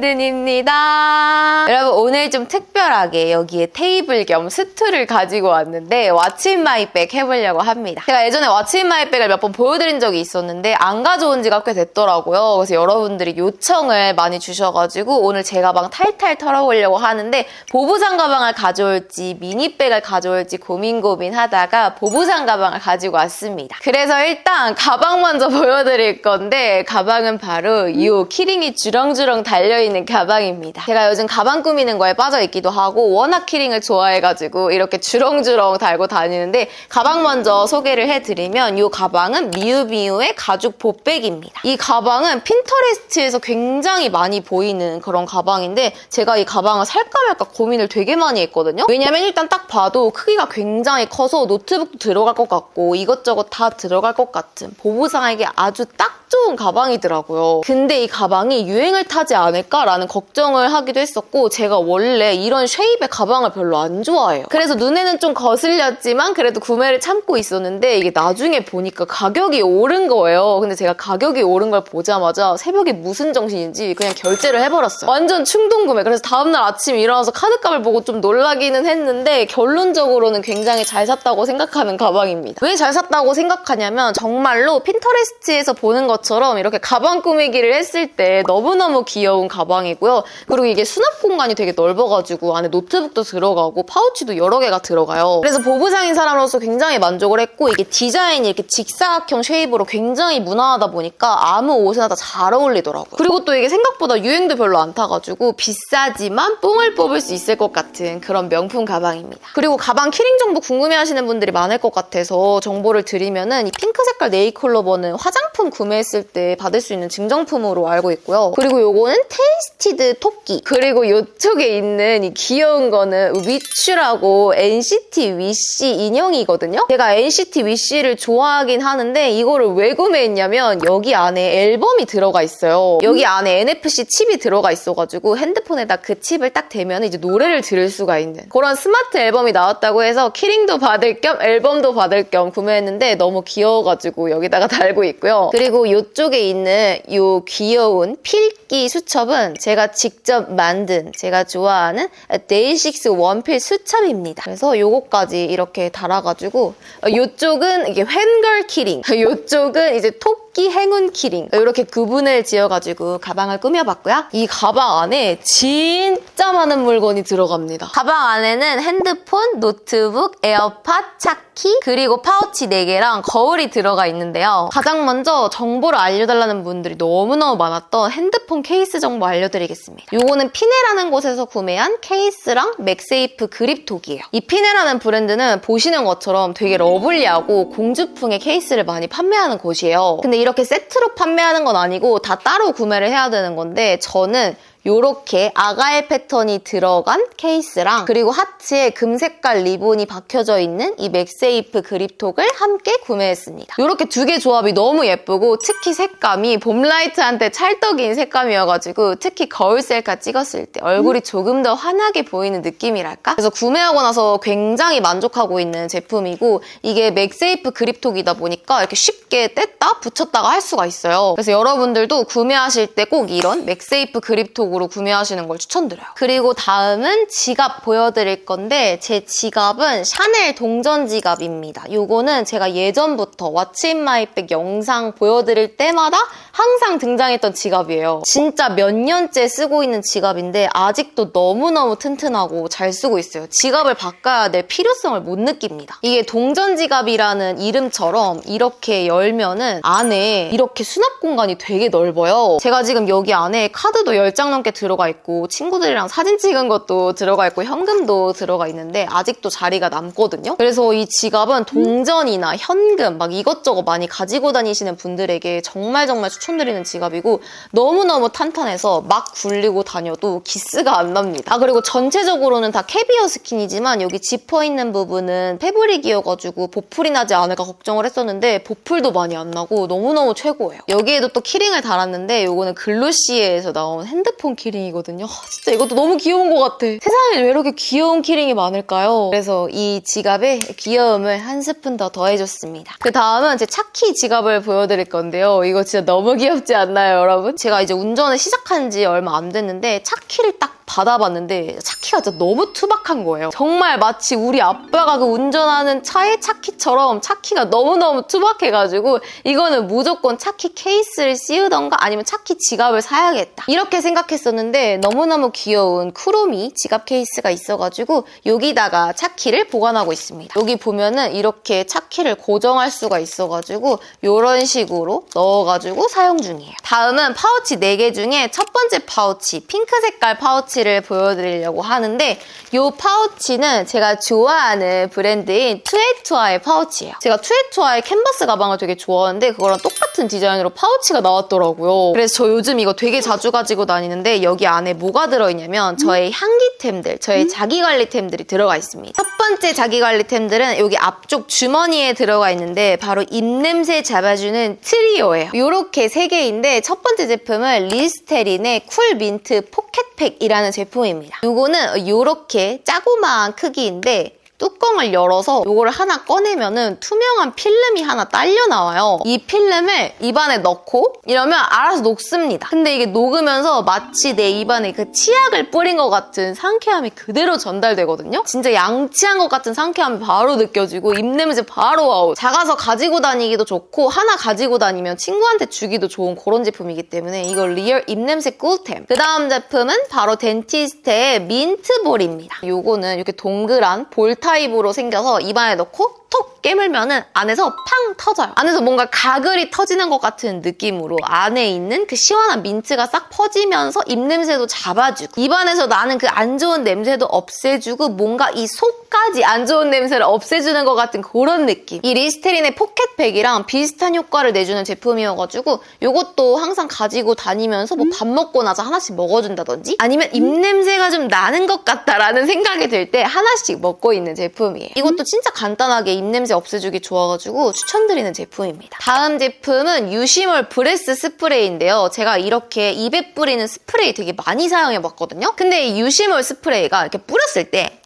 하이든입니다. 여러분 오늘 좀 특별하게 여기에 테이블 겸 스툴을 가지고 왔는데 왓츠 인 마이 백 해보려고 합니다. 제가 예전에 왓츠 인 마이 백을 몇 번 보여드린 적이 있었는데 안 가져온 지가 꽤 됐더라고요. 그래서 여러분들이 요청을 많이 주셔가지고 오늘 제 가방 탈탈 털어보려고 하는데 보부상 가방을 가져올지 미니백을 가져올지 고민 고민 하다가 보부상 가방을 가지고 왔습니다. 그래서 일단 가방 먼저 보여드릴 건데 가방은 바로 이 키링이 주렁주렁 달려있는 가방입니다. 제가 요즘 가방 꾸미는 거에 빠져 있기도 하고 워낙 키링을 좋아해가지고 이렇게 주렁주렁 달고 다니는데 가방 먼저 소개를 해드리면 이 가방은 미우미우의 가죽 보백입니다. 이 가방은 핀터레스트에서 굉장히 많이 보이는 그런 가방인데 제가 이 가방을 살까 말까 고민을 되게 많이 했거든요. 왜냐면 일단 딱 봐도 크기가 굉장히 커서 노트북도 들어갈 것 같고 이것저것 다 들어갈 것 같은 보부상에게 아주 딱 좋은 가방이더라고요. 근데 이 가방이 유행을 타지 않을까 라는 걱정을 하기도 했었고 제가 원래 이런 쉐입의 가방을 별로 안 좋아해요. 그래서 눈에는 좀 거슬렸지만 그래도 구매를 참고 있었는데 이게 나중에 보니까 가격이 오른 거예요. 근데 제가 가격이 오른 걸 보자마자 새벽에 무슨 정신인지 그냥 결제를 해버렸어요. 완전 충동 구매. 그래서 다음날 아침 일어나서 카드값을 보고 좀 놀라기는 했는데 결론적으로는 굉장히 잘 샀다고 생각하는 가방입니다. 왜 잘 샀다고 생각하냐면 정말로 핀터레스트에서 보는 것처럼 이렇게 가방 꾸미기를 했을 때 너무너무 귀여운 가방 이고요. 그리고 이게 수납 공간이 되게 넓어가지고 안에 노트북도 들어가고 파우치도 여러 개가 들어가요. 그래서 보부상인 사람으로서 굉장히 만족을 했고 이게 디자인이 이렇게 직사각형 쉐입으로 굉장히 무난하다 보니까 아무 옷에나 다 잘 어울리더라고요. 그리고 또 이게 생각보다 유행도 별로 안 타가지고 비싸지만 뽕을 뽑을 수 있을 것 같은 그런 명품 가방입니다. 그리고 가방 키링 정보 궁금해하시는 분들이 많을 것 같아서 정보를 드리면은 이 핑크 색깔 네일 컬러버는 화장품 구매했을 때 받을 수 있는 증정품으로 알고 있고요. 그리고 요거는 테 이스티드 토끼. 그리고 요쪽에 있는 이 귀여운 거는 위추라고 NCT 위시 인형이거든요. 제가 NCT 위시를 좋아하긴 하는데 이거를 왜 구매했냐면 여기 안에 앨범이 들어가 있어요. 여기 안에 NFC 칩이 들어가 있어가지고 핸드폰에다 그 칩을 딱 대면 이제 노래를 들을 수가 있는 그런 스마트 앨범이 나왔다고 해서 키링도 받을 겸 앨범도 받을 겸 구매했는데 너무 귀여워가지고 여기다가 달고 있고요. 그리고 이쪽에 있는 이 귀여운 필기 수첩은 제가 직접 만든 제가 좋아하는 데이식스 원필 수첩입니다. 그래서 요거까지 이렇게 달아가지고 이쪽은 이게 웬걸 키링, 이쪽은 이제 토끼 행운 키링 이렇게 구분을 지어가지고 가방을 꾸며봤고요. 이 가방 안에 진짜 많은 물건이 들어갑니다. 가방 안에는 핸드폰, 노트북, 에어팟, 차키 그리고 파우치 4개랑 거울이 들어가 있는데요. 가장 먼저 정보를 알려달라는 분들이 너무너무 많았던 핸드폰 케이스 정보 알려드리겠습니다. 요거는 피네라는 곳에서 구매한 케이스랑 맥세이프 그립톡이에요. 이 피네라는 브랜드는 보시는 것처럼 되게 러블리하고 공주풍의 케이스를 많이 판매하는 곳이에요. 근데 이렇게 세트로 판매하는 건 아니고 다 따로 구매를 해야 되는 건데 저는 요렇게 아가일 패턴이 들어간 케이스랑 그리고 하트에 금색깔 리본이 박혀져 있는 이 맥세이프 그립톡을 함께 구매했습니다. 요렇게 두 개 조합이 너무 예쁘고 특히 색감이 봄라이트한테 찰떡인 색감이어가지고 특히 거울 셀카 찍었을 때 얼굴이 조금 더 환하게 보이는 느낌이랄까? 그래서 구매하고 나서 굉장히 만족하고 있는 제품이고 이게 맥세이프 그립톡이다 보니까 이렇게 쉽게 뗐다 붙였다가 할 수가 있어요. 그래서 여러분들도 구매하실 때 꼭 이런 맥세이프 그립톡 으로 구매하시는 걸 추천드려요. 그리고 다음은 지갑 보여드릴 건데 제 지갑은 샤넬 동전 지갑입니다. 요거는 제가 예전부터 왓츠인마이백 영상 보여드릴 때마다 항상 등장했던 지갑이에요. 진짜 몇 년째 쓰고 있는 지갑인데 아직도 너무너무 튼튼하고 잘 쓰고 있어요. 지갑을 바꿔야 될 필요성을 못 느낍니다. 이게 동전 지갑이라는 이름처럼 이렇게 열면은 안에 이렇게 수납 공간이 되게 넓어요. 제가 지금 여기 안에 카드도 10장 넘게 들어가 있고 친구들이랑 사진 찍은 것도 들어가 있고 현금도 들어가 있는데 아직도 자리가 남거든요. 그래서 이 지갑은 동전이나 현금 막 이것저것 많이 가지고 다니시는 분들에게 정말 정말 추천드리는 지갑이고 너무너무 탄탄해서 막 굴리고 다녀도 기스가 안 납니다. 아 그리고 전체적으로는 다 캐비어 스킨이지만 여기 지퍼 있는 부분은 패브릭이어가지고 보풀이 나지 않을까 걱정을 했었는데 보풀도 많이 안 나고 너무너무 최고예요. 여기에도 또 키링을 달았는데 이거는 글로시에서 나온 핸드폰 유니콘 키링이거든요. 아, 진짜 이것도 너무 귀여운 것 같아. 세상에 왜 이렇게 귀여운 키링이 많을까요? 그래서 이 지갑에 귀여움을 한 스푼 더 더해줬습니다. 그 다음은 제 차키 지갑을 보여드릴 건데요. 이거 진짜 너무 귀엽지 않나요, 여러분? 제가 이제 운전을 시작한 지 얼마 안 됐는데 차키를 딱 받아봤는데 차키가 진짜 너무 투박한 거예요. 정말 마치 우리 아빠가 그 운전하는 차의 차키처럼 차키가 너무너무 투박해가지고 이거는 무조건 차키 케이스를 씌우던가 아니면 차키 지갑을 사야겠다. 이렇게 생각했었는데 너무너무 귀여운 쿠로미 지갑 케이스가 있어가지고 여기다가 차키를 보관하고 있습니다. 여기 보면은 이렇게 차키를 고정할 수가 있어가지고 이런 식으로 넣어가지고 사용 중이에요. 다음은 파우치 4개 중에 첫 번째 파우치 핑크 색깔 파우치 를 보여드리려고 하는데 이 파우치는 제가 좋아하는 브랜드인 투에투아의 파우치예요. 제가 투에투아의 캔버스 가방을 되게 좋아하는데 그거랑 똑같은 디자인으로 파우치가 나왔더라고요. 그래서 저 요즘 이거 되게 자주 가지고 다니는데 여기 안에 뭐가 들어있냐면 저의 향기템들, 저의 자기관리템들이 들어가 있습니다. 첫 번째 자기관리템들은 여기 앞쪽 주머니에 들어가 있는데 바로 입냄새 잡아주는 트리오예요. 이렇게 세 개인데 첫 번째 제품은 리스테린의 쿨 민트 포켓팩이라는 제품입니다. 이거는 이렇게 짜고마한 크기인데 뚜껑을 열어서 이거를 하나 꺼내면은 투명한 필름이 하나 딸려 나와요. 이 필름을 입안에 넣고 이러면 알아서 녹습니다. 근데 이게 녹으면서 마치 내 입안에 그 치약을 뿌린 것 같은 상쾌함이 그대로 전달되거든요. 진짜 양치한 것 같은 상쾌함이 바로 느껴지고 입냄새 바로 와우. 작아서 가지고 다니기도 좋고 하나 가지고 다니면 친구한테 주기도 좋은 그런 제품이기 때문에 이거 리얼 입냄새 꿀템. 그 다음 제품은 바로 덴티스트의 민트볼입니다. 요거는 이렇게 동그란 볼타 입으로 생겨서 입안에 넣고 톡 깨물면은 안에서 팡 터져요. 안에서 뭔가 가글이 터지는 것 같은 느낌으로 안에 있는 그 시원한 민트가 싹 퍼지면서 입냄새도 잡아주고 입안에서 나는 그 안 좋은 냄새도 없애주고 뭔가 이 속까지 안 좋은 냄새를 없애주는 것 같은 그런 느낌. 이 리스테린의 포켓백이랑 비슷한 효과를 내주는 제품이어가지고 이것도 항상 가지고 다니면서 뭐 밥 먹고 나서 하나씩 먹어준다든지 아니면 입냄새가 좀 나는 것 같다라는 생각이 들 때 하나씩 먹고 있는 제품이에요. 이것도 진짜 간단하게 입냄새 없애주기 좋아가지고 추천드리는 제품입니다. 다음 제품은 유시몰 브레스 스프레이인데요. 제가 이렇게 입에 뿌리는 스프레이 되게 많이 사용해봤거든요. 근데 이 유시몰 스프레이가 이렇게 뿌렸을 때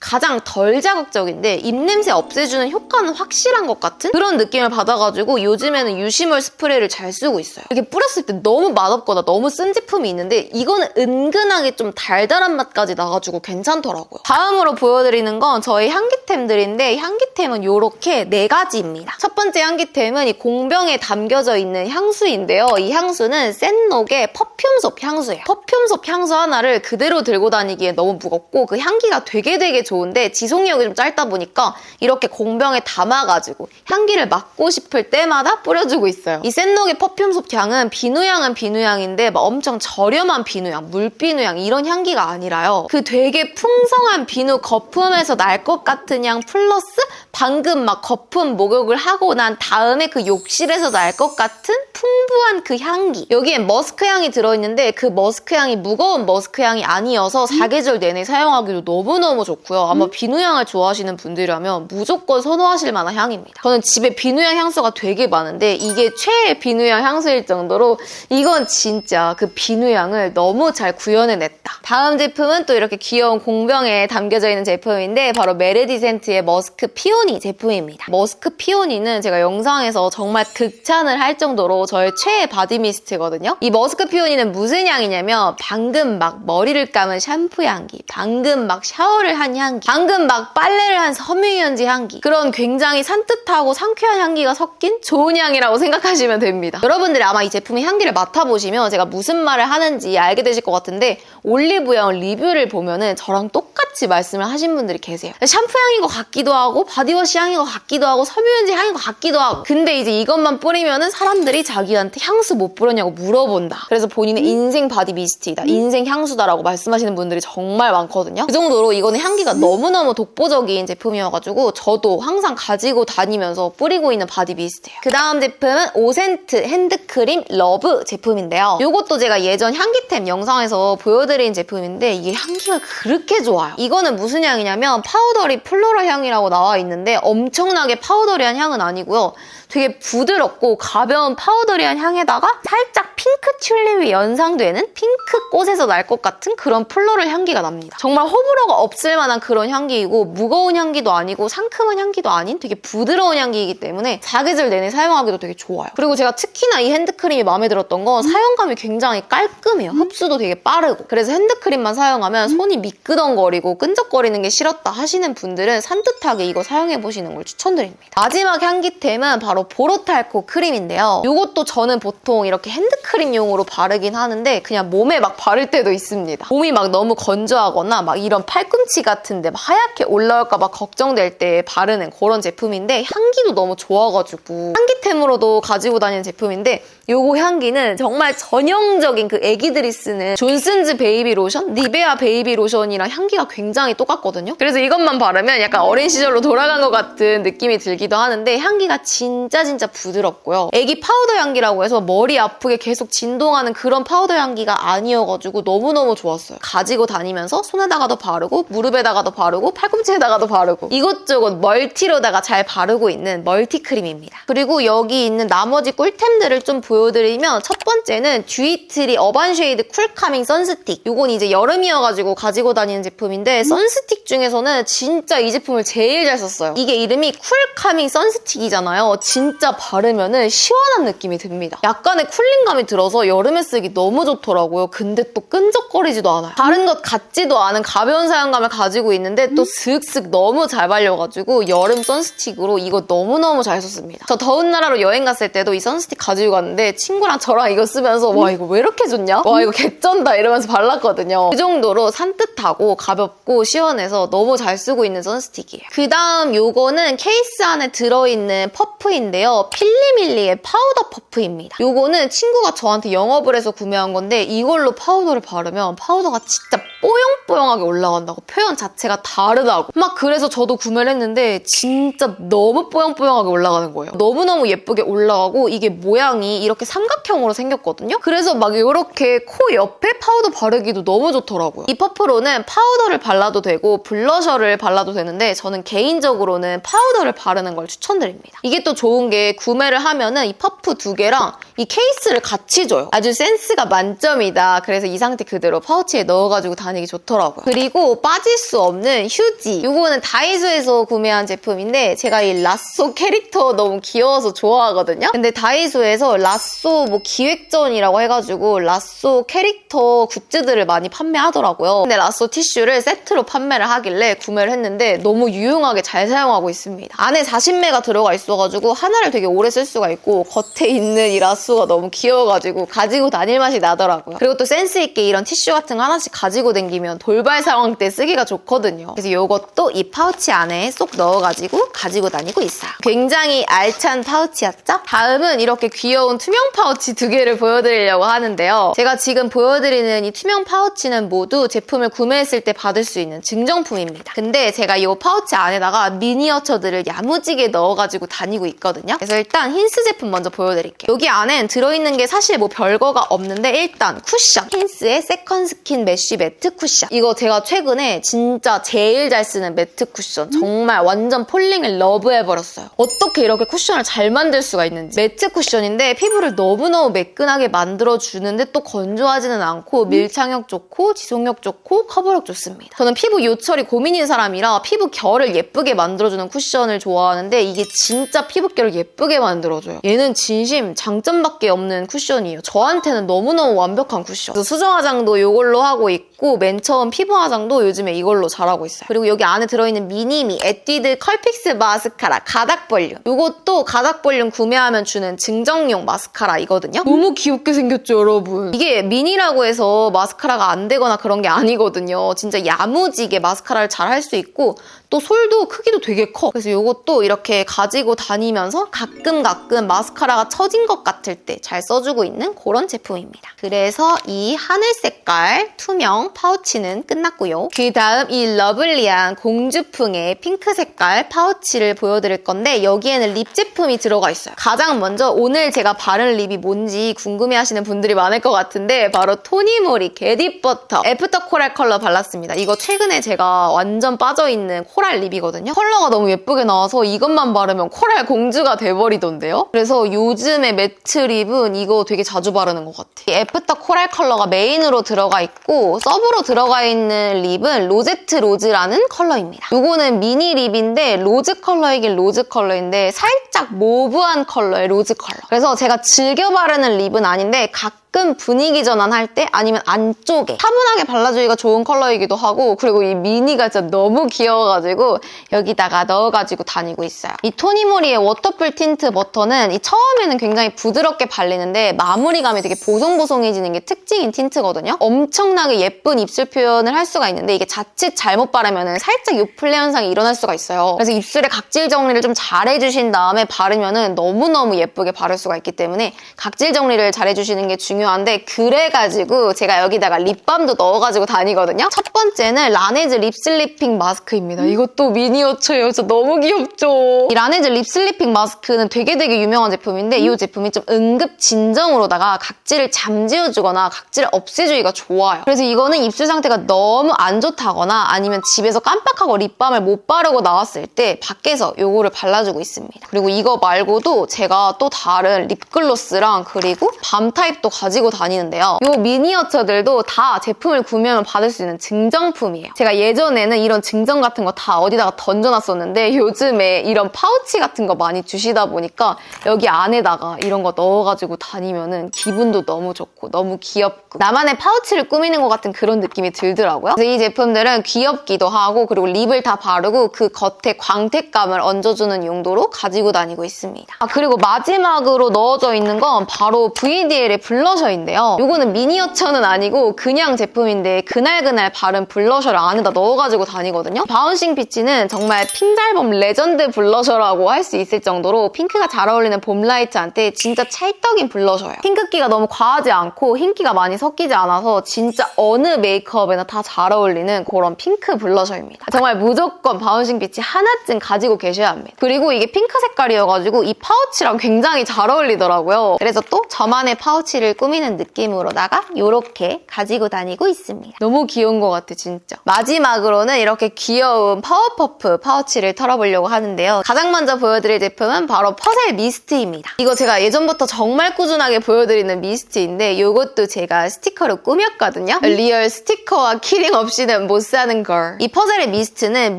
가장 덜 자극적인데 입냄새 없애주는 효과는 확실한 것 같은 그런 느낌을 받아가지고 요즘에는 유시몰 스프레이를 잘 쓰고 있어요. 이렇게 뿌렸을 때 너무 맛없거나 너무 쓴 제품이 있는데 이거는 은근하게 좀 달달한 맛까지 나가지고 괜찮더라고요. 다음으로 보여드리는 건 저희 향기템들인데 향기템은 이렇게 네 가지입니다. 첫 번째 향기템은 이 공병에 담겨져 있는 향수인데요. 이 향수는 센녹의 퍼퓸섭 향수예요. 퍼퓸섭 향수 하나를 그대로 들고 다니기에 너무 무겁고 그 향기가 되게 되게 좋은데 지속력이 좀 짧다 보니까 이렇게 공병에 담아가지고 향기를 맡고 싶을 때마다 뿌려주고 있어요. 이 센녹의 퍼퓸속 향은 비누향은 비누향인데 막 엄청 저렴한 비누향, 물비누향 이런 향기가 아니라요. 그 되게 풍성한 비누 거품에서 날 것 같은 향 플러스 방금 막 거품 목욕을 하고 난 다음에 그 욕실에서 날 것 같은 풍부한 그 향기. 여기엔 머스크 향이 들어있는데 그 머스크 향이 무거운 머스크 향이 아니어서 사계절 내내 사용하기도 너무너무 좋고요. 아마 비누 향을 좋아하시는 분들이라면 무조건 선호하실 만한 향입니다. 저는 집에 비누 향 향수가 되게 많은데 이게 최애 비누 향 향수일 정도로 이건 진짜 그 비누 향을 너무 잘 구현해냈다. 다음 제품은 또 이렇게 귀여운 공병에 담겨져 있는 제품인데 바로 메르디센트의 머스크 피오니 제품입니다. 머스크 피오니는 제가 영상에서 정말 극찬을 할 정도로 저의 최애 바디 미스트거든요. 이 머스크 피오니는 무슨 향이냐면 방금 막 머리를 감은 샴푸 향기, 방금 막 샤워를 한 향 기, 방금 막 빨래를 한 섬유유연제 향기 그런 굉장히 산뜻하고 상쾌한 향기가 섞인 좋은 향이라고 생각하시면 됩니다. 여러분들이 아마 이 제품의 향기를 맡아보시면 제가 무슨 말을 하는지 알게 되실 것 같은데 올리브영 리뷰를 보면은 저랑 똑같이 말씀을 하신 분들이 계세요. 샴푸 향인 것 같기도 하고 바디워시 향인 것 같기도 하고 섬유유연제 향인 것 같기도 하고 근데 이제 이것만 뿌리면은 사람들이 자기한테 향수 못 뿌렸냐고 물어본다. 그래서 본인의 인생 바디 미스트이다. 인생 향수다라고 말씀하시는 분들이 정말 많거든요. 그 정도로 이거는 향기가 너무너무 독보적인 제품이어가지고 저도 항상 가지고 다니면서 뿌리고 있는 바디 미스트예요. 그 다음 제품은 오센트 핸드크림 러브 제품인데요. 이것도 제가 예전 향기템 영상에서 보여드린 제품인데 이게 향기가 그렇게 좋아요. 이거는 무슨 향이냐면 파우더리 플로럴 향이라고 나와 있는데 엄청나게 파우더리한 향은 아니고요. 되게 부드럽고 가벼운 파우더리한 향에다가 살짝 핑크 튤립이 연상되는 핑크 꽃에서 날 것 같은 그런 플로럴 향기가 납니다. 정말 호불호가 없을 만한 그런 향기이고 무거운 향기도 아니고 상큼한 향기도 아닌 되게 부드러운 향기이기 때문에 사계절 내내 사용하기도 되게 좋아요. 그리고 제가 특히나 이 핸드크림이 마음에 들었던 건 사용감이 굉장히 깔끔해요. 흡수도 되게 빠르고 그래서 핸드크림만 사용하면 손이 미끄덩거리고 끈적거리는 게 싫었다 하시는 분들은 산뜻하게 이거 사용해보시는 걸 추천드립니다. 마지막 향기템은 바로 보로탈코 크림인데요. 이것도 저는 보통 이렇게 핸드크림용으로 바르긴 하는데 그냥 몸에 막 바를 때도 있습니다. 몸이 막 너무 건조하거나 막 이런 팔꿈치 같은데 막 하얗게 올라올까 봐 걱정될 때 바르는 그런 제품인데 향기도 너무 좋아가지고 향기템으로도 가지고 다니는 제품인데 요거 향기는 정말 전형적인 그 애기들이 쓰는 존슨즈 베이비 로션, 니베아 베이비 로션이랑 향기가 굉장히 똑같거든요. 그래서 이것만 바르면 약간 어린 시절로 돌아간 것 같은 느낌이 들기도 하는데 향기가 진짜 진짜 부드럽고요. 애기 파우더 향기라고 해서 머리 아프게 계속 진동하는 그런 파우더 향기가 아니어가지고 너무너무 좋았어요. 가지고 다니면서 손에다가도 바르고 무릎에다가도 바르고 팔꿈치에다가도 바르고 이것저것 멀티로다가 잘 바르고 있는 멀티 크림입니다. 그리고 여기 있는 나머지 꿀템들을 좀 보여드리면 첫 번째는 듀이트리 어반 쉐이드 쿨카밍 선스틱. 이건 이제 여름이어가지고 가지고 다니는 제품인데 선스틱 중에서는 진짜 이 제품을 제일 잘 썼어요. 이게 이름이 쿨카밍 선스틱이잖아요. 진짜 바르면은 시원한 느낌이 듭니다. 약간의 쿨링감이 들어서 여름에 쓰기 너무 좋더라고요. 근데 또 끈적거리지도 않아요. 다른 것 같지도 않은 가벼운 사용감을 가지고 있는데 또 슥슥 너무 잘 발려가지고 여름 선스틱으로 이거 너무너무 잘 썼습니다. 저 더운 나라로 여행 갔을 때도 이 선스틱 가지고 갔는데 친구랑 저랑 이거 쓰면서 와 이거 왜 이렇게 좋냐? 와 이거 개쩐다 이러면서 발랐거든요. 그 정도로 산뜻하고 가볍고 시원해서 너무 잘 쓰고 있는 선스틱이에요. 그 다음 요거는 케이스 안에 들어있는 퍼프인 데요. 필리밀리의 파우더 퍼프입니다. 요거는 친구가 저한테 영업을 해서 구매한 건데 이걸로 파우더를 바르면 파우더가 진짜 뽀용뽀용하게 올라간다고 표현 자체가 다르다고 막 그래서 저도 구매를 했는데 진짜 너무 뽀용뽀용하게 올라가는 거예요. 너무너무 예쁘게 올라가고 이게 모양이 이렇게 삼각형으로 생겼거든요. 그래서 막 이렇게 코 옆에 파우더 바르기도 너무 좋더라고요. 이 퍼프로는 파우더를 발라도 되고 블러셔를 발라도 되는데 저는 개인적으로는 파우더를 바르는 걸 추천드립니다. 이게 또 좋은 게 구매를 하면은 이 퍼프 두 개랑 이 케이스를 같이 줘요. 아주 센스가 만점이다. 그래서 이 상태 그대로 파우치에 넣어가지고 다니 기 좋더라고요. 그리고 빠질 수 없는 휴지. 이거는 다이소에서 구매한 제품인데 제가 이 라쏘 캐릭터 너무 귀여워서 좋아하거든요. 근데 다이소에서 라쏘 뭐 기획전이라고 해가지고 라쏘 캐릭터 굿즈들을 많이 판매하더라고요. 근데 라쏘 티슈를 세트로 판매를 하길래 구매를 했는데 너무 유용하게 잘 사용하고 있습니다. 안에 40매가 들어가 있어가지고 하나를 되게 오래 쓸 수가 있고 겉에 있는 이 라쏘가 너무 귀여워가지고 가지고 다닐 맛이 나더라고요. 그리고 또 센스 있게 이런 티슈 같은 거 하나씩 가지고 다니면 돌발 상황 때 쓰기가 좋거든요. 그래서 이것도 이 파우치 안에 쏙 넣어가지고 가지고 다니고 있어요. 굉장히 알찬 파우치였죠? 다음은 이렇게 귀여운 투명 파우치 두 개를 보여드리려고 하는데요. 제가 지금 보여드리는 이 투명 파우치는 모두 제품을 구매했을 때 받을 수 있는 증정품입니다. 근데 제가 이 파우치 안에다가 미니어처들을 야무지게 넣어가지고 다니고 있거든요. 그래서 일단 힌스 제품 먼저 보여드릴게요. 여기 안엔 들어있는 게 사실 뭐 별거가 없는데 일단 쿠션. 힌스의 세컨 스킨 메쉬 매트 쿠션. 이거 제가 최근에 진짜 제일 잘 쓰는 매트 쿠션. 정말 완전 폴링을 러브해버렸어요. 어떻게 이렇게 쿠션을 잘 만들 수가 있는지. 매트 쿠션인데 피부를 너무너무 매끈하게 만들어주는데 또 건조하지는 않고 밀착력 좋고 지속력 좋고 커버력 좋습니다. 저는 피부 요철이 고민인 사람이라 피부 결을 예쁘게 만들어주는 쿠션을 좋아하는데 이게 진짜 피부 결을 예쁘게 만들어줘요. 얘는 진심 장점밖에 없는 쿠션이에요. 저한테는 너무너무 완벽한 쿠션. 수정 화장도 이걸로 하고 있고 맨 처음 피부 화장도 요즘에 이걸로 잘하고 있어요. 그리고 여기 안에 들어있는 미니미 에뛰드 컬픽스 마스카라 가닥 볼륨. 이것도 가닥 볼륨 구매하면 주는 증정용 마스카라이거든요. 너무 귀엽게 생겼죠, 여러분. 이게 미니라고 해서 마스카라가 안 되거나 그런 게 아니거든요. 진짜 야무지게 마스카라를 잘 할 수 있고 또 솔도 크기도 되게 커. 그래서 이것도 이렇게 가지고 다니면서 가끔 가끔 마스카라가 처진 것 같을 때 잘 써주고 있는 그런 제품입니다. 그래서 이 하늘 색깔 투명 파우치는 끝났고요. 그 다음 이 러블리한 공주풍의 핑크 색깔 파우치를 보여드릴 건데 여기에는 립 제품이 들어가 있어요. 가장 먼저 오늘 제가 바른 립이 뭔지 궁금해하시는 분들이 많을 것 같은데 바로 토니모리 게디버터 애프터 코랄 컬러 발랐습니다. 이거 최근에 제가 완전 빠져있는 코랄 립이거든요. 컬러가 너무 예쁘게 나와서 이것만 바르면 코랄 공주가 돼버리던데요. 그래서 요즘에 매트 립은 이거 되게 자주 바르는 것 같아요. 이 애프터 코랄 컬러가 메인으로 들어가 있고 서브로 들어가 있는 립은 로제트 로즈라는 컬러입니다. 이거는 미니 립인데 로즈 컬러이긴 로즈 컬러인데 살짝 모브한 컬러의 로즈 컬러. 그래서 제가 즐겨 바르는 립은 아닌데 가끔 분위기 전환할 때 아니면 안쪽에 차분하게 발라주기가 좋은 컬러이기도 하고 그리고 이 미니가 진짜 너무 귀여워가지고 여기다가 넣어가지고 다니고 있어요. 이 토니모리의 워터풀 틴트 버터는 이 처음에는 굉장히 부드럽게 발리는데 마무리감이 되게 보송보송해지는 게 특징인 틴트거든요. 엄청나게 예쁜 입술 표현을 할 수가 있는데 이게 자칫 잘못 바르면 살짝 요플레 현상이 일어날 수가 있어요. 그래서 입술에 각질 정리를 좀 잘 해주신 다음에 바르면 너무너무 예쁘게 바를 수가 있기 때문에 각질 정리를 잘 해주시는 게 중요 한데 그래가지고 제가 여기다가 립밤도 넣어가지고 다니거든요. 첫 번째는 라네즈 립슬리핑 마스크입니다. 이것도 미니어처예요. 진짜 너무 귀엽죠? 이 라네즈 립슬리핑 마스크는 되게 되게 유명한 제품인데 이 제품이 좀 응급 진정으로다가 각질을 잠재워주거나 각질을 없애주기가 좋아요. 그래서 이거는 입술 상태가 너무 안 좋다거나 아니면 집에서 깜빡하고 립밤을 못 바르고 나왔을 때 밖에서 요거를 발라주고 있습니다. 그리고 이거 말고도 제가 또 다른 립글로스랑 그리고 밤 타입도 가지고 다니는데요. 요 미니어처들도 다 제품을 구매하면 받을 수 있는 증정품이에요. 제가 예전에는 이런 증정 같은 거 다 어디다가 던져놨었는데 요즘에 이런 파우치 같은 거 많이 주시다 보니까 여기 안에다가 이런 거 넣어가지고 다니면은 기분도 너무 좋고 너무 귀엽고 나만의 파우치를 꾸미는 것 같은 그런 느낌이 들더라고요. 그래서 이 제품들은 귀엽기도 하고 그리고 립을 다 바르고 그 겉에 광택감을 얹어주는 용도로 가지고 다니고 있습니다. 아 그리고 마지막으로 넣어져 있는 건 바로 VDL의 블러 셔인데요. 이거는 미니어처는 아니고 그냥 제품인데 그날그날 바른 블러셔를 안에다 넣어가지고 다니거든요. 바운싱 피치는 정말 핑달범 레전드 블러셔라고 할 수 있을 정도로 핑크가 잘 어울리는 봄라이트한테 진짜 찰떡인 블러셔예요. 핑크기가 너무 과하지 않고 흰기가 많이 섞이지 않아서 진짜 어느 메이크업에나 다 잘 어울리는 그런 핑크 블러셔입니다. 정말 무조건 바운싱 피치 하나쯤 가지고 계셔야 합니다. 그리고 이게 핑크 색깔이어가지고 이 파우치랑 굉장히 잘 어울리더라고요. 그래서 또 저만의 파우치를 꾸 미는 느낌으로다가 이렇게 가지고 다니고 있습니다. 너무 귀여운 것 같아 진짜. 마지막으로는 이렇게 귀여운 파워퍼프 파우치를 털어보려고 하는데요. 가장 먼저 보여드릴 제품은 바로 퍼셀 미스트입니다. 이거 제가 예전부터 정말 꾸준하게 보여드리는 미스트인데 이것도 제가 스티커로 꾸몄거든요. 리얼 스티커와 키링 없이는 못 사는 걸. 이 퍼셀의 미스트는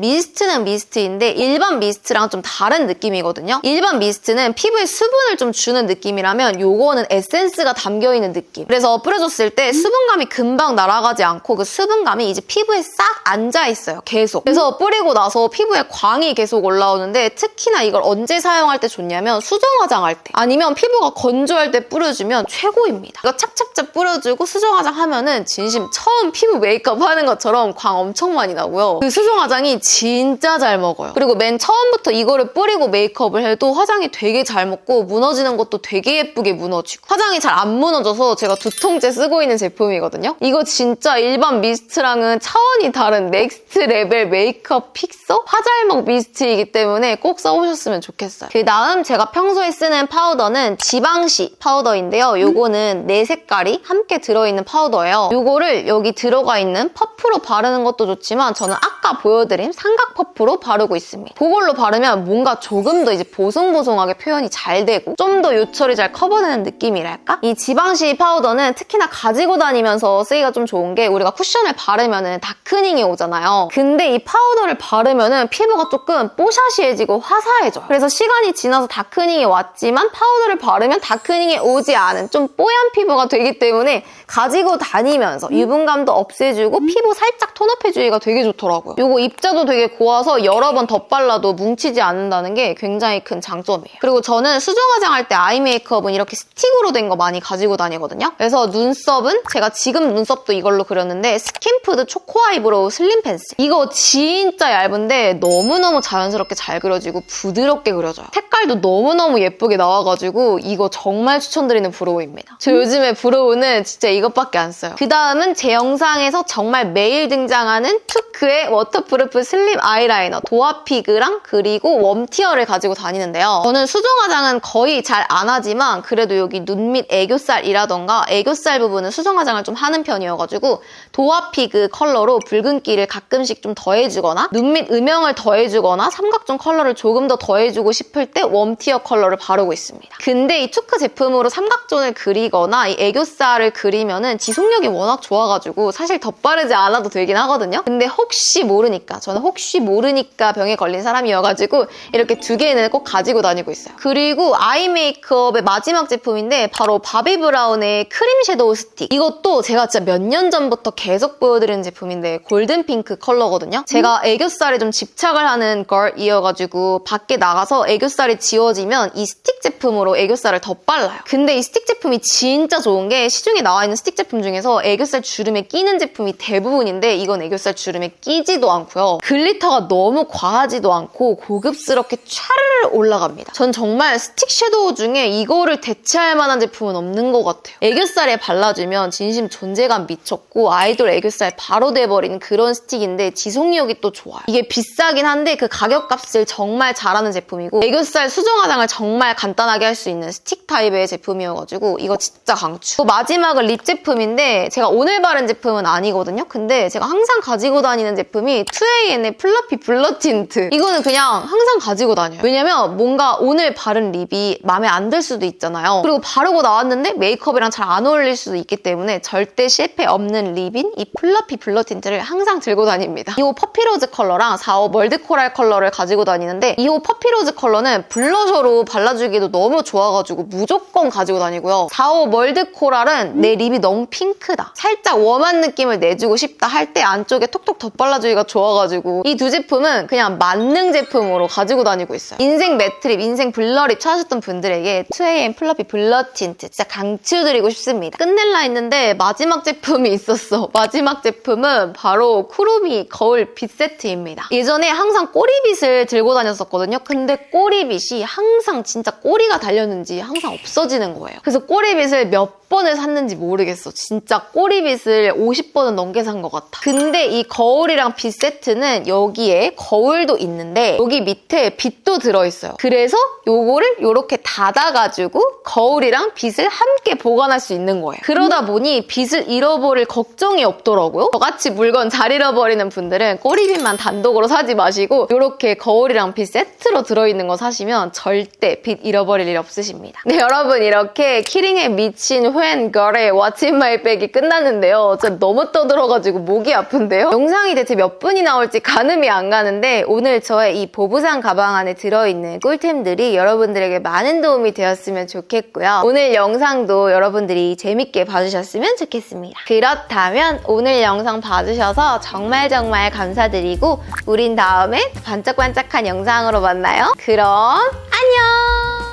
미스트는 미스트인데 일반 미스트랑 좀 다른 느낌이거든요. 일반 미스트는 피부에 수분을 좀 주는 느낌이라면 요거는 에센스가 담겨있는 느낌. 그래서 뿌려줬을 때 수분감이 금방 날아가지 않고 그 수분감이 이제 피부에 싹 앉아 있어요. 계속. 그래서 뿌리고 나서 피부에 광이 계속 올라오는데 특히나 이걸 언제 사용할 때 좋냐면 수정 화장할 때 아니면 피부가 건조할 때 뿌려주면 최고입니다. 이거 착착착 뿌려주고 수정 화장 하면은 진심 처음 피부 메이크업 하는 것처럼 광 엄청 많이 나고요. 그 수정 화장이 진짜 잘 먹어요. 그리고 맨 처음부터 이거를 뿌리고 메이크업을 해도 화장이 되게 잘 먹고 무너지는 것도 되게 예쁘게 무너지고 화장이 잘 안 무너져 서 제가 두 통째 쓰고 있는 제품이거든요. 이거 진짜 일반 미스트랑은 차원이 다른 넥스트 레벨 메이크업 픽서 화잘먹 미스트이기 때문에 꼭 써보셨으면 좋겠어요. 그 다음 제가 평소에 쓰는 파우더는 지방시 파우더인데요. 요거는 네 색깔이 함께 들어있는 파우더예요. 요거를 여기 들어가 있는 퍼프로 바르는 것도 좋지만 저는 아까 보여드린 삼각 퍼프로 바르고 있습니다. 그걸로 바르면 뭔가 조금 더 이제 보송보송하게 표현이 잘 되고 좀 더 요철이 잘 커버되는 느낌이랄까? 이 지방시 파우더는 특히나 가지고 다니면서 쓰기가 좀 좋은 게 우리가 쿠션을 바르면은 다크닝이 오잖아요. 근데 이 파우더를 바르면은 피부가 조금 뽀샤시해지고 화사해져요. 그래서 시간이 지나서 다크닝이 왔지만 파우더를 바르면 다크닝이 오지 않은 좀 뽀얀 피부가 되기 때문에 가지고 다니면서 유분감도 없애주고 피부 살짝 톤업해주기가 되게 좋더라고요. 이거 입자도 되게 고와서 여러 번 덧발라도 뭉치지 않는다는 게 굉장히 큰 장점이에요. 그리고 저는 수정 화장할 때 아이 메이크업은 이렇게 스틱으로 된 거 많이 가지고 다니 거든요. 그래서 눈썹은 제가 지금 눈썹도 이걸로 그렸는데 스킨푸드 초코 아이브로우 슬림 펜슬. 이거 진짜 얇은데 너무너무 자연스럽게 잘 그려지고 부드럽게 그려져요. 색깔도 너무너무 예쁘게 나와가지고 이거 정말 추천드리는 브로우입니다. 저 요즘에 브로우는 진짜 이것밖에 안 써요. 그 다음은 제 영상에서 정말 매일 등장하는 투크의 워터프루프 슬림 아이라이너 도화피그랑 그리고 웜티어를 가지고 다니는데요. 저는 수정 화장은 거의 잘 안 하지만 그래도 여기 눈 밑 애교살이 라던가 애교살 부분은 수정 화장을 좀 하는 편이어가지고 도화피그 컬러로 붉은기를 가끔씩 좀 더해주거나 눈 밑 음영을 더해주거나 삼각존 컬러를 조금 더 더해주고 싶을 때 웜티어 컬러를 바르고 있습니다. 근데 이 투크 제품으로 삼각존을 그리거나 이 애교살을 그리면은 지속력이 워낙 좋아가지고 사실 덧바르지 않아도 되긴 하거든요. 근데 혹시 모르니까 저는 혹시 모르니까 병에 걸린 사람이어가지고 이렇게 두 개는 꼭 가지고 다니고 있어요. 그리고 아이 메이크업의 마지막 제품인데 바로 바비 브라운의 크림 섀도우 스틱. 이것도 제가 진짜 몇 년 전부터 계속 보여드리는 제품인데 골든 핑크 컬러거든요. 제가 애교살에 좀 집착을 하는 걸이어가지고 밖에 나가서 애교살이 지워지면 이 스틱 제품으로 애교살을 덧발라요. 근데 이 스틱 제품이 진짜 좋은 게 시중에 나와 있는 스틱 제품 중에서 애교살 주름에 끼는 제품이 대부분인데 이건 애교살 주름에 끼지도 않고요. 글리터가 너무 과하지도 않고 고급스럽게 촤르르 올라갑니다. 전 정말 스틱 섀도우 중에 이거를 대체할 만한 제품은 없는 것 같아요. 애교살에 발라주면 진심 존재감 미쳤고 아이 돌 애교살 바로 돼버리는 그런 스틱인데 지속력이 또 좋아요. 이게 비싸긴 한데 그 가격값을 정말 잘하는 제품이고 애교살 수정 화장을 정말 간단하게 할 수 있는 스틱 타입의 제품이어가지고 이거 진짜 강추. 또 마지막은 립 제품인데 제가 오늘 바른 제품은 아니거든요. 근데 제가 항상 가지고 다니는 제품이 2AN의 플러피 블러 틴트. 이거는 그냥 항상 가지고 다녀요. 왜냐면 뭔가 오늘 바른 립이 마음에 안 들 수도 있잖아요. 그리고 바르고 나왔는데 메이크업이랑 잘 안 어울릴 수도 있기 때문에 절대 실패 없는 립 인이 플러피 블러 틴트를 항상 들고 다닙니다. 2호 퍼피로즈 컬러랑 4호 멀드 코랄 컬러를 가지고 다니는데 2호 퍼피로즈 컬러는 블러셔로 발라주기도 너무 좋아가지고 무조건 가지고 다니고요. 4호 멀드 코랄은 내 립이 너무 핑크다. 살짝 웜한 느낌을 내주고 싶다 할 때 안쪽에 톡톡 덧발라주기가 좋아가지고 이 두 제품은 그냥 만능 제품으로 가지고 다니고 있어요. 인생 매트립, 인생 블러립 찾으셨던 분들에게 2AM 플러피 블러 틴트 진짜 강추드리고 싶습니다. 끝낼라 했는데 마지막 제품이 있었어. 마지막 제품은 바로 쿠루미 거울 빗 세트입니다. 예전에 항상 꼬리빗을 들고 다녔었거든요. 근데 꼬리빗이 항상 진짜 꼬리가 달렸는지 항상 없어지는 거예요. 그래서 꼬리빗을 몇 번을 샀는지 모르겠어. 진짜 꼬리빗을 50번은 넘게 산 것 같아. 근데 이 거울이랑 빗 세트는 여기에 거울도 있는데 여기 밑에 빗도 들어있어요. 그래서 요거를 이렇게 닫아가지고 거울이랑 빗을 함께 보관할 수 있는 거예요. 그러다 보니 빗을 잃어버릴 걱정이 없더라고요. 저같이 물건 잘 잃어버리는 분들은 꼬리빗만 단독으로 사지 마시고 이렇게 거울이랑 빗 세트로 들어있는 거 사시면 절대 빗 잃어버릴 일 없으십니다. 네, 여러분 이렇게 키링에 미친 웬 걸의 in my bag이 끝났는데요. 진짜 너무 떠들어가지고 목이 아픈데요. 영상이 대체 몇 분이 나올지 가늠이 안 가는데 오늘 저의 이 보부상 가방 안에 들어있는 꿀템들이 여러분들에게 많은 도움이 되었으면 좋겠고요. 오늘 영상도 여러분들이 재밌게 봐주셨으면 좋겠습니다. 그렇다면 오늘 영상 봐주셔서 정말 정말 감사드리고 우린 다음에 반짝반짝한 영상으로 만나요. 그럼 안녕!